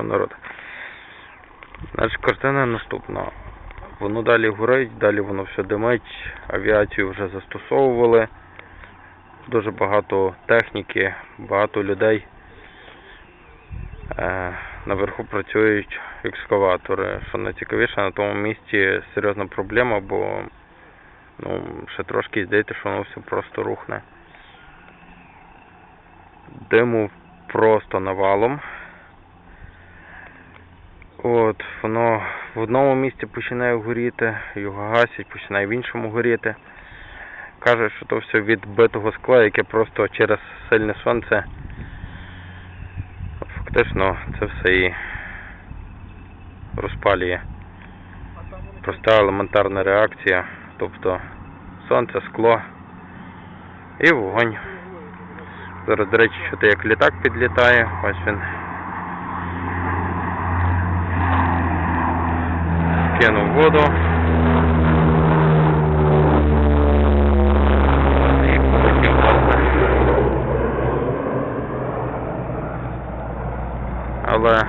що народ. Значить, картина наступна. Воно далі горить, далі воно все димить, авіацію вже застосовували. Дуже багато техніки, багато людей. Е, наверху працюють екскаватори. Що найцікавіше, на тому місці серйозна проблема, бо ну, ще трошки здається, що воно все просто рухне. Диму просто навалом. От, воно в одному місці починає горіти, його гасять, починає в іншому горіти. Каже, що то все від битого скла, яке просто через сильне сонце. Фактично це все і розпалює. Проста елементарна реакція, тобто сонце, скло і вогонь. Зараз, до речі, чути як літак підлітає, ось він. Кинув воду. Але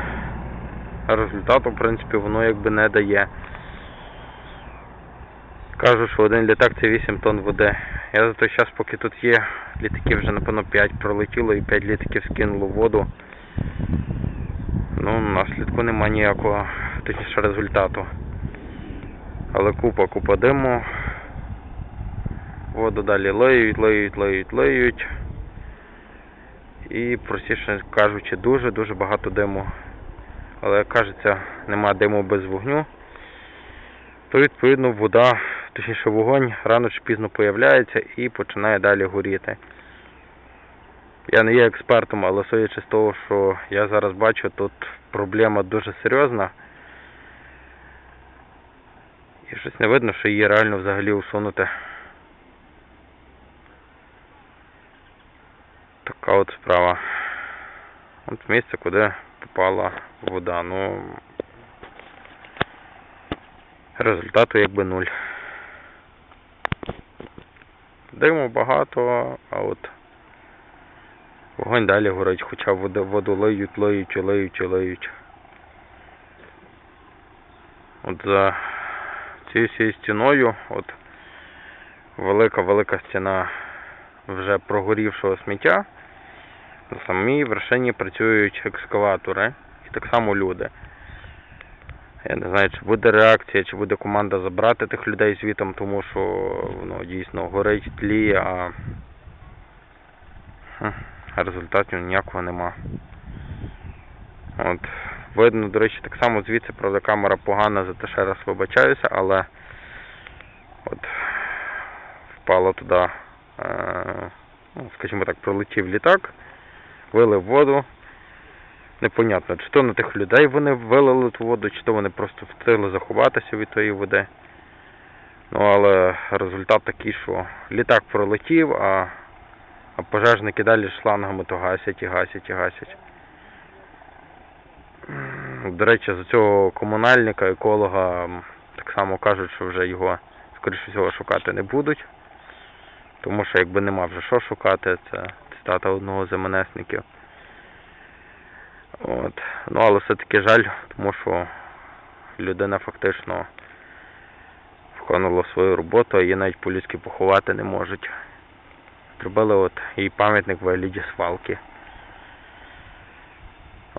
результату, в принципі, воно якби не дає. Кажу, що один літак це 8 тонн води. Я за той час, поки тут є, літаків вже напевно 5 пролетіло і 5 літаків скинуло в воду. Ну, наслідку нема ніякого, точніше результату. Але купа, купа диму. Воду далі леють, леють, леють, леють. І простіше кажучи, дуже-дуже багато диму. Але як кажеться, нема диму без вогню. То відповідно вода, точніше вогонь рано чи пізно появляється і починає далі горіти. Я не є експертом, але судячи з того, що я зараз бачу, тут проблема дуже серйозна. І щось не видно, що її реально взагалі усунути. Така от справа. От місце, куди попала вода. Ну результату якби нуль. Диму багато, а от вогонь далі горить, хоча воду, воду лиють, лиють, лиють, лиють. От за цією стіною, от велика-велика стіна вже прогорівшого сміття. На самій вершині працюють екскаватори і так само люди. Я не знаю, чи буде реакція, чи буде команда забрати тих людей звітом, тому що воно дійсно горить, хм, а результатів ніякого нема. От. Видно, до речі, так само звідси, правда, камера погана, за те ще раз вибачаюся, але от впало туди, е, ну, скажімо так, пролетів літак, вилив воду. Непонятно, чи то на тих людей вони вилили ту воду, чи то вони просто встигли заховатися від тої води. Ну, але результат такий, що літак пролетів, а, а пожежники далі шлангами то гасять і гасять і гасять. До речі, за цього комунальника, еколога, так само кажуть, що вже його, скоріше всього, шукати не будуть. Тому що якби нема вже що шукати, це цитата одного з МНСників. От. Ну, але все-таки жаль, тому що людина фактично виконувала свою роботу, а її навіть по-людськи поховати не можуть. Зробили от їй пам'ятник в вигляді свалки.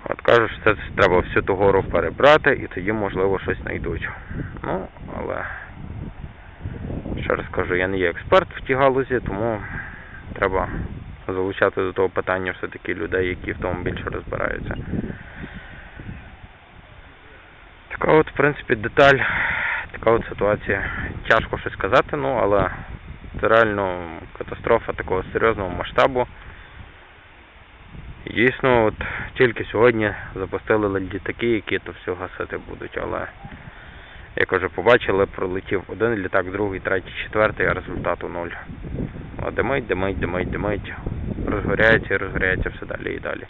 От кажуть, що це треба всю ту гору перебрати і тоді, можливо, щось знайдуть. Ну, але ще раз кажу, я не є експерт в тій галузі, тому треба залучати до того питання все-таки людей, які в тому більше розбираються. Така от, в принципі, деталь, така от ситуація. Тяжко щось сказати, ну, але це реально катастрофа такого серйозного масштабу. Дійсно, от тільки сьогодні запустили літаки, які то все гасити будуть, але як вже побачили, пролетів один літак, другий, третій, четвертий, а результату нуль. А димить, димить, димить, димить, розгоряється і розгоряється все далі і далі.